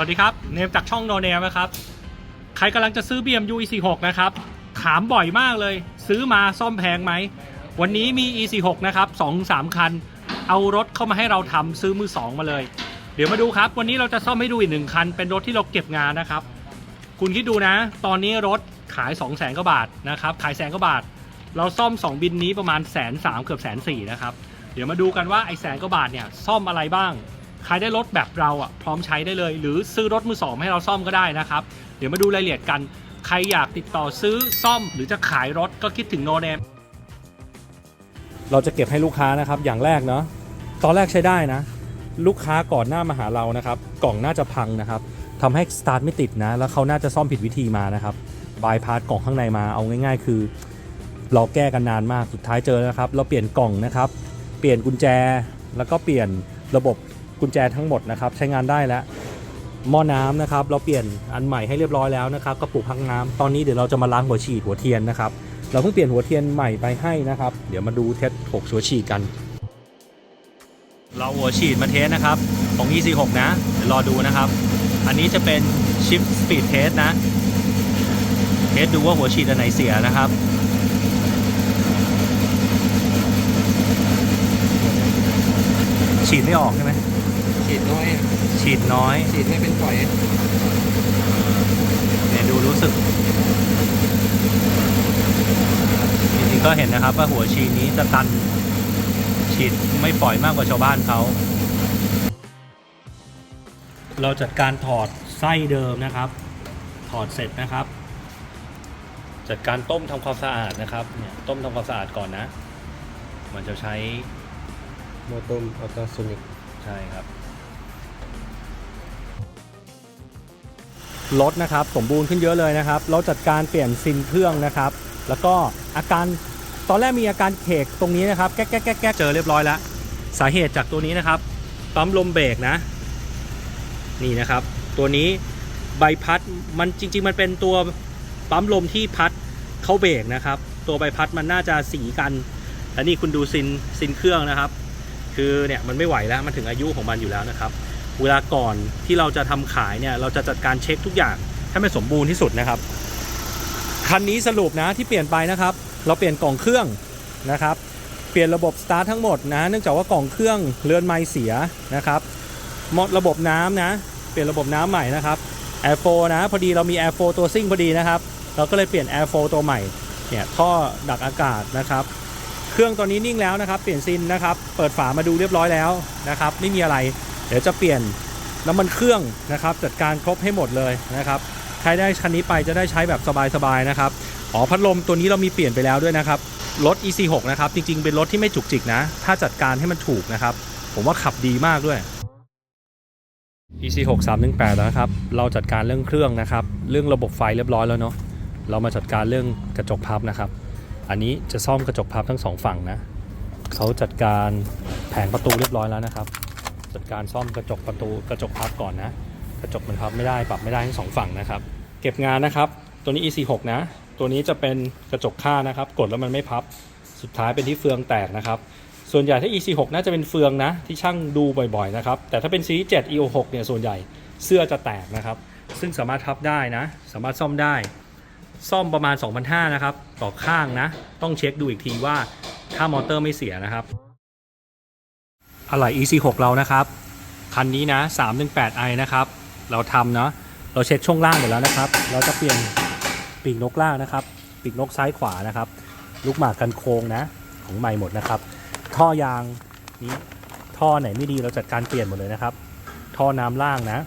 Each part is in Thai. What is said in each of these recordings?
วัสดีครับ เนมจากช่องโนเนมนะครับ ใครกำลังจะซื้อ BMW E46 นะครับ ถามบ่อยมากเลย ซื้อมาซ่อมแพงไหม วันนี้มี E46 นะครับ2 3 คัน เอารถเข้ามาให้เราทำซื้อมือ 2 มาเลย เดี๋ยวมาดูครับ วันนี้เราจะซ่อมให้ดูอีกหนึ่งคัน เป็นรถที่เราเก็บงานนะครับ คุณคิดดูนะ ตอนนี้รถขาย 2 0 0แสนกว่าบาทนะครับ ขายแสนกว่าบาท เราซ่อม 2 บินนี้ประมาณแสนสามเกือบแสนสี่นะครับ เดี๋ยวมาดูกันว่าไอ้แสนกว่าบาทเนี่ยซ่อมอะไรบ้าง ใครได้รถแบบเราอะพร้อมใช้ได้เลย หรือซื้อรถมือสองให้เราซ่อมก็ได้นะครับ เดี๋ยวมาดูรายละเอียดกัน ใครอยากติดต่อซื้อซ่อม หรือจะขายรถก็คิดถึงโนเนมเราจะเก็บให้ลูกค้านะครับอย่างแรกเนาะตอนแรกใช้ได้นะ ลูกค้าก่อนหน้ามาหาเรานะครับ กล่องน่าจะพังนะครับทำให้สตาร์ทไม่ติดนะ แล้วเขาน่าจะซ่อมผิดวิธีมานะครับบายพาสกล่องข้างในมาเอาง่าย ๆ คือเราแก้กันนานมากสุดท้ายเจอแล้วครับ เราเปลี่ยนกล่องนะครับ เปลี่ยนกุญแจแล้วก็เปลี่ยนระบบ กุญแจทั้งหมดนะครับใช้งานได้แล้วหม้อน้ำนะครับ เราเปลี่ยนอันใหม่ให้เรียบร้อยแล้วนะครับกระปุกพักน้ำตอนนี้เดี๋ยวเราจะมาล้างหัวฉีดหัวเทียนนะครับเราเพิ่งเปลี่ยนหัวเทียนใหม่ไปให้นะครับ เดี๋ยวมาดูเทสหกหัวฉีดกัน เราหัวฉีดมาเทสนะครับของ E46 นะเดี๋ยวรอดูนะครับ อันนี้จะเป็น Shift Speed Test นะเทสดูว่าหัวฉีดอันไหนเสียนะครับฉีดไม่ออกใช่ไหม น้อย ฉีดน้อยฉีดไม่เป็นฝอยเนี่ยดูรู้สึก จริงๆก็เห็นนะครับว่าหัวฉีดนี้จะตัน ฉีดไม่ปล่อยมากกว่าชาวบ้านเขาเราจัดการถอดไส้เดิมนะครับ ถอดเสร็จนะครับ จัดการต้มทำความสะอาดนะครับ เนี่ยต้มทำความสะอาดก่อนนะ มันจะใช้โมตุมอัลตราโซนิก ใช่ครับ รถนะครับสมบูรณ์ขึ้นเยอะเลยนะครับ เราจัดการเปลี่ยนซินเครื่องนะครับ แล้วก็อาการตอนแรกมีอาการเขกตรงนี้นะครับแก๊กแก๊กแก๊กเจอเรียบร้อยแล้ว สาเหตุจากตัวนี้นะครับปั๊มลมเบรกนะ นี่นะครับ ตัวนี้ใบพัดมันจริง ๆ มันเป็นตัวปั๊มลมที่พัดเข้าเบรกนะครับ ตัวใบพัดมันน่าจะสีกันและนี่คุณดูซินซินเครื่องนะครับ คือเนี่ยมันไม่ไหวแล้วมันถึงอายุของมันอยู่แล้วนะครับ เวลาก่อนที่เราจะทำขายเนี่ยเราจะจัดการเช็คทุกอย่างให้มันสมบูรณ์ที่สุดนะครับ คันนี้สรุปนะที่เปลี่ยนไปนะครับ เราเปลี่ยนกล่องเครื่องนะครับ เปลี่ยนระบบสตาร์ททั้งหมดนะเนื่องจากว่ากล่องเครื่องเรือนไม้เสียนะครับหมดระบบน้ำนะ เปลี่ยนระบบน้ำใหม่นะครับ Air 4นะพอดีเรามี Air 4ตัวซิ่งพอดีนะครับเราก็เลยเปลี่ยน Air 4ตัวใหม่เนี่ยท่อดักอากาศนะครับเครื่องตอนนี้นิ่งแล้วนะครับ เปลี่ยนซินนะครับ เปิดฝามาดูเรียบร้อยแล้วนะครับ ไม่มีอะไร เดี๋ยวจะเปลี่ยนน้ำมันเครื่องนะครับ จัดการครบให้หมดเลยนะครับใครได้คันนี้ไปจะได้ใช้แบบสบายๆนะครับอ๋อพัดลมตัวนี้เรามีเปลี่ยนไปแล้วด้วยนะครับรถ EC6 นะครับจริงๆเป็นรถที่ไม่จุกจิกนะ ถ้าจัดการให้มันถูกนะครับ ผมว่าขับดีมากด้วย EC6 318แล้วนะครับ เราจัดการเรื่องเครื่องนะครับ เรื่องระบบไฟเรียบร้อยแล้วเนาะเรามาจัดการเรื่องกระจกพับนะครับ อันนี้จะซ่อมกระจกพับทั้งสองฝั่งนะเขาจัดการแผงประตูเรียบร้อยแล้วนะครับ จัดการซ่อมกระจกประตูกระจกพับก่อนนะ กระจกมันพับไม่ได้ปรับไม่ได้ทั้งสองฝั่งนะครับ เก็บงานนะครับ ตัวนี้ EC6 นะ ตัวนี้จะเป็นกระจกค่านะครับ กดแล้วมันไม่พับ สุดท้ายเป็นที่เฟืองแตกนะครับ ส่วนใหญ่ถ้า EC6 น่าจะเป็นเฟืองนะ ที่ช่างดูบ่อยๆนะครับ แต่ถ้าเป็นซีรีส์ 7 EO6 เนี่ยส่วนใหญ่เสื้อจะแตกนะครับ ซึ่งสามารถทับได้นะ สามารถซ่อมได้ ซ่อมประมาณ 2,500นะครับ ต่อข้างนะ ต้องเช็คดูอีกทีว่าถ้ามอเตอร์ไม่เสียนะครับ อะไหล่ EC6 เรานะครับ คันนี้นะ 318i นะครับ เราทำเนาะเราเช็คช่วงล่างหมดแล้วนะครับ เราจะเปลี่ยนปีกนกล่างนะครับ ปีกนกซ้ายขวานะครับ ลูกหมากกันโค้งนะ ของใหม่หมดนะครับ ท่อยางนี้ท่อไหนไม่ดีเราจัดการเปลี่ยนหมดเลยนะครับ ท่อน้ำล่างนะ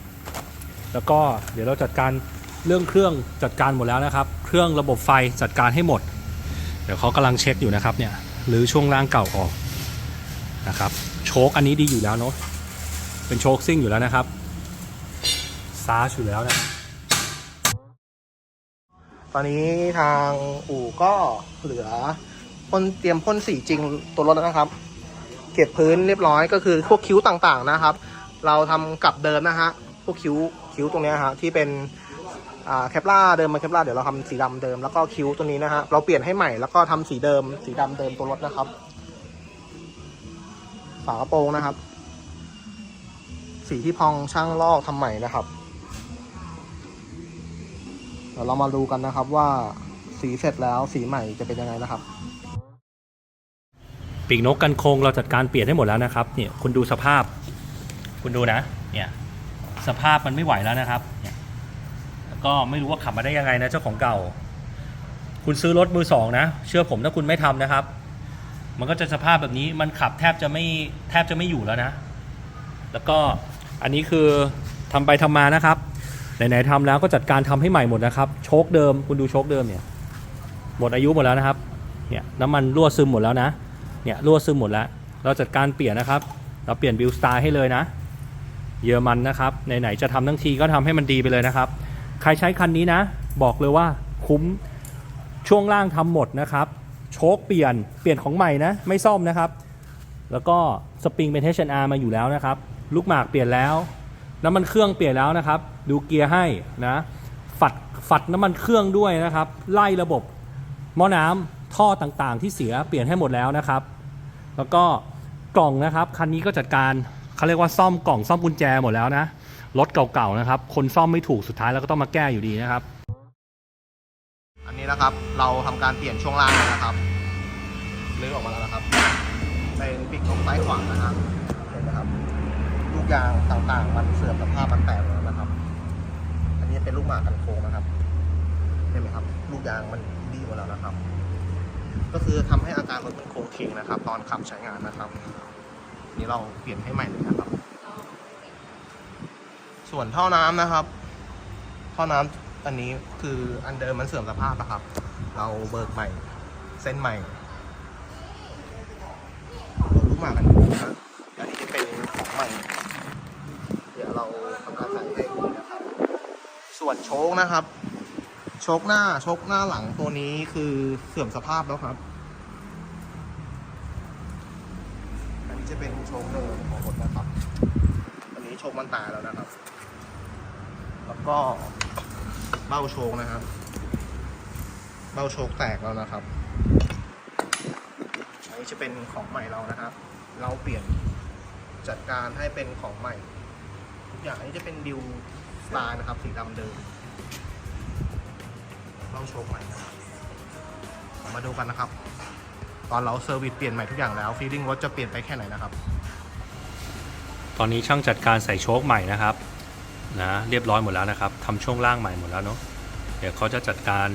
แล้วก็เดี๋ยวเราจัดการเรื่องเครื่องจัดการหมดแล้วนะครับ เครื่องระบบไฟจัดการให้หมด เดี๋ยวเขากำลังเช็คอยู่นะครับเนี่ยหรือช่วงล่างเก่าออกนะครับ ชคอันนี้ดีอยู่แล้วเนาะเป็นโชคซิ่งอยู่แล้วนะครับซาชอยู่แล้วนะตอนนี้ทางอู่ก็เหลือพ่นเตรียมพ่นสีจริงตัวรถแล้วนะครับ เก็บพื้นเรียบร้อยก็คือพวกคิ้วต่างๆนะครับ เราทำกลับเดิมนะฮะพวกคิ้วคิ้วตรงนี้ฮะที่เป็นแคปล่าเดิมมาแคปล่าเดี๋ยวเราทำสีดำเดิมแล้วก็คิ้วตัวนี้นะฮะเราเปลี่ยนให้ใหม่แล้วก็ทำสีเดิมสีดำเดิมตัวรถนะครับ ฝากระโปรงนะครับ สีที่พองช่างลอกทำใหม่นะครับเดี๋ยวเรามาดูกันนะครับว่าสีเสร็จแล้วสีใหม่จะเป็นยังไงนะครับ ปีกนกกันโครงเราจัดการเปลี่ยนให้หมดแล้วนะครับเนี่ยคุณดูสภาพ คุณดูนะ เนี่ย สภาพมันไม่ไหวแล้วนะครับ เนี่ยแล้วก็ไม่รู้ว่าขับมาได้ยังไงนะเจ้าของเก่า คุณซื้อรถมือสองนะ เชื่อผมถ้าคุณไม่ทำนะครับ มันก็จะสภาพแบบนี้มันขับแทบจะไม่แทบจะไม่อยู่แล้วนะ แล้วก็อันนี้คือทำไปทำมานะครับไหนๆทำแล้วก็จัดการทำให้ใหม่หมดนะครับ โชคเดิมคุณดูโชคเดิมเนี่ย หมดอายุหมดแล้วนะครับ เนี่ยน้ำมันรั่วซึมหมดแล้วนะ เนี่ยรั่วซึมหมดแล้ว เราจัดการเปลี่ยนนะครับ เราเปลี่ยนบิลสไตล์ให้เลยนะ เยอรมันนะครับไหนๆจะทำทั้งทีก็ทำให้มันดีไปเลยนะครับ ใครใช้คันนี้นะ บอกเลยว่าคุ้มช่วงล่างทำหมดนะครับ โชคเปลี่ยนเปลี่ยนของใหม่นะไม่ซ่อมนะครับ แล้วก็สปริงเป็น H&R มาอยู่แล้วนะครับ ลูกหมากเปลี่ยนแล้ว น้ำมันเครื่องเปลี่ยนแล้วนะครับ ดูเกียร์ให้นะฝัดฝัดน้ำมันเครื่องด้วยนะครับ ไล่ระบบหม้อน้ำท่อต่างๆ ที่เสียเปลี่ยนให้หมดแล้วนะครับ แล้วก็กล่องนะครับคันนี้ก็จัดการเขาเรียกว่าซ่อมกล่องซ่อมกุญแจหมดแล้วนะรถเก่าๆนะครับ คนซ่อมไม่ถูกสุดท้ายแล้วก็ต้องมาแก้อยู่ดีนะครับ อันนี้นะครับ เราทำการเปลี่ยนช่วงล่างนะครับลื้อออกมาแล้วนะครับ เป็นปีกนกซ้ายขวานะครับเห็นไหมครับ ลูกยางต่างๆ มันเสื่อมสภาพมันแตกแล้วนะครับ อันนี้เป็นลูกหมากกันโค้งนะครับเห็นไหมครับ ลูกยางมันดีหมดแล้วนะครับ ก็คือทำให้อาการรถมันโค้งเคงนะครับ ตอนขับใช้งานนะครับ นี่เราเปลี่ยนให้ใหม่เลยนะครับ ส่วนท่อน้ำนะครับ ท่อน้ำ อันนี้คืออันเดิมมันเสื่อมสภาพนะครับ เราเบิกใหม่ เส้นใหม่รารู้มากันนะครับอันนี้จะเป็นของใหม่ เดี๋ยวเราทำการใส่ให้ดูนะครับ ส่วนโชคนะครับ โชคหน้าโชคหน้าหลังตัวนี้คือเสื่อมสภาพแล้วครับ อันนี้จะเป็นโชคเดิมของรถนะครับ อันนี้โชคมันตายแล้วนะครับ แล้วก็ เบ้าโชคนะครับ เบ้าโชคแตกแล้วนะครับอันนี้จะเป็นของใหม่เรานะครับ เราเปลี่ยนจัดการให้เป็นของใหม่ทุกอย่างอันนี้จะเป็นดิวสไตล์นะครับสีดำเดิมเบ้าโชคใหม่นะครับมาดูกันนะครับ ตอนเราเซอร์วิสเปลี่ยนใหม่ทุกอย่างแล้วฟีลลิ่งรถจะเปลี่ยนไปแค่ไหนนะครับ ตอนนี้ช่างจัดการใส่โชคใหม่นะครับ นะเรียบร้อยหมดแล้วนะครับทำช่วงล่างใหม่หมดแล้วเนาะเดี๋ยวเขาจะจัดการ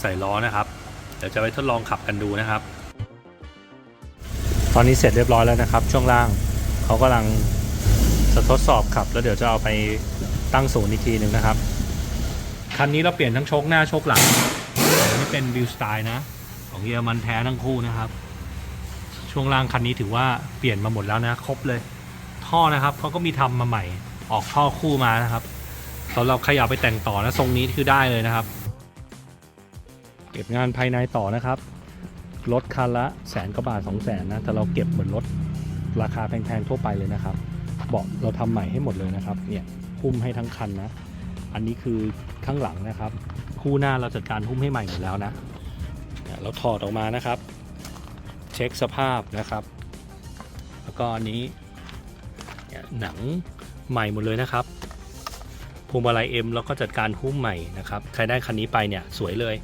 ใส่ล้อนะครับ เดี๋ยวจะไปทดลองขับกันดูนะครับ ตอนนี้เสร็จเรียบร้อยแล้วนะครับ ช่วงล่างเขากำลังจะทดสอบขับ แล้วเดี๋ยวจะเอาไปตั้งศูนย์อีกทีหนึ่งนะครับคันนี้เราเปลี่ยนทั้งโชคหน้าโชคหลังอันนี้เป็นบิวสไตล์นะของเยอรมันแท้ทั้งคู่นะครับ ช่วงล่างคันนี้ถือว่าเปลี่ยนมาหมดแล้วนะ ครบเลย ท่อนะครับเขาก็มีทำมาใหม่ ออกท่อคู่มานะครับตอนเราขยับไปแต่งต่อนะทรงนี้คือได้เลยนะครับ เก็บงานภายในต่อนะครับรถคันละแสนกว่าบาทสองแสนนะแต่เราเก็บเหมือนรถราคาแพงๆทั่วไปเลยนะครับเบาะเราทำใหม่ให้หมดเลยนะครับ เนี่ยหุ้มให้ทั้งคันนะ อันนี้คือข้างหลังนะครับ คู่หน้าเราจัดการหุ้มให้ใหม่หมดแล้วนะเนี่ยเราถอดออกมานะครับ เช็คสภาพนะครับ แล้วก็อันนี้เนี่ยหนัง ใหม่หมดเลยนะครับพวงมาลัยเอ็มแล้วก็จัดการหุ้มใหม่นะครับใครได้คันนี้ไปเนี่ยสวยเลย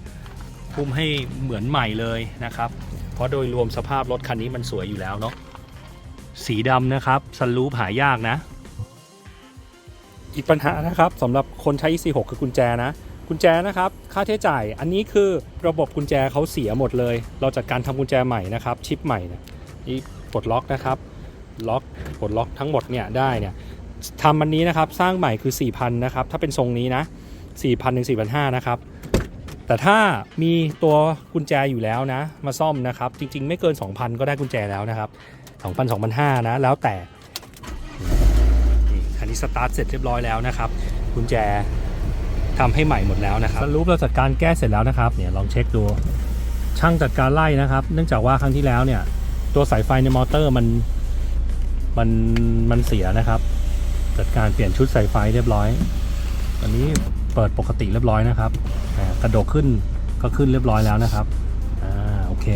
หุ้มให้เหมือนใหม่เลยนะครับ เพราะโดยรวมสภาพรถคันนี้มันสวยอยู่แล้วเนาะสีดำนะครับซันรูปหายากนะ อีกปัญหานะครับสำหรับคนใช้ EC6 คือกุญแจนะกุญแจนะครับค่าใช้จ่ายอันนี้คือระบบกุญแจเขาเสียหมดเลย เราจัดการทำกุญแจใหม่นะครับชิปใหม่เนี่ยนี่ปลดล็อกนะครับล็อกปลดล็อกทั้งหมดเนี่ยได้เนี่ย ทำอันนี้นะครับสร้างใหม่คือ4,000นะครับถ้าเป็นทรงนี้นะ4,000ถึง4,500นะครับแต่ถ้ามีตัวกุญแจอยู่แล้วนะ มาซ่อมนะครับ จริง ๆ ไม่เกิน 2,000 ก็ได้กุญแจแล้วนะครับ2,000 2,500นะแล้วแต่นี่คันนี้สตาร์ทเสร็จเรียบร้อยแล้วนะครับกุญแจทำให้ใหม่หมดแล้วนะครับสรุปเราจัดการแก้เสร็จแล้วนะครับเนี่ยลองเช็คดูช่างจัดการไล่นะครับ เนื่องจากว่าครั้งที่แล้วเนี่ยตัวสายไฟในมอเตอร์มันมันมันเสียนะครับ จัดการเปลี่ยนชุดสายไฟเรียบร้อยตอนนี้เปิดปกติเรียบร้อยนะครับกระโดดขึ้นก็ขึ้นเรียบร้อยแล้วนะครับอ่าโอเค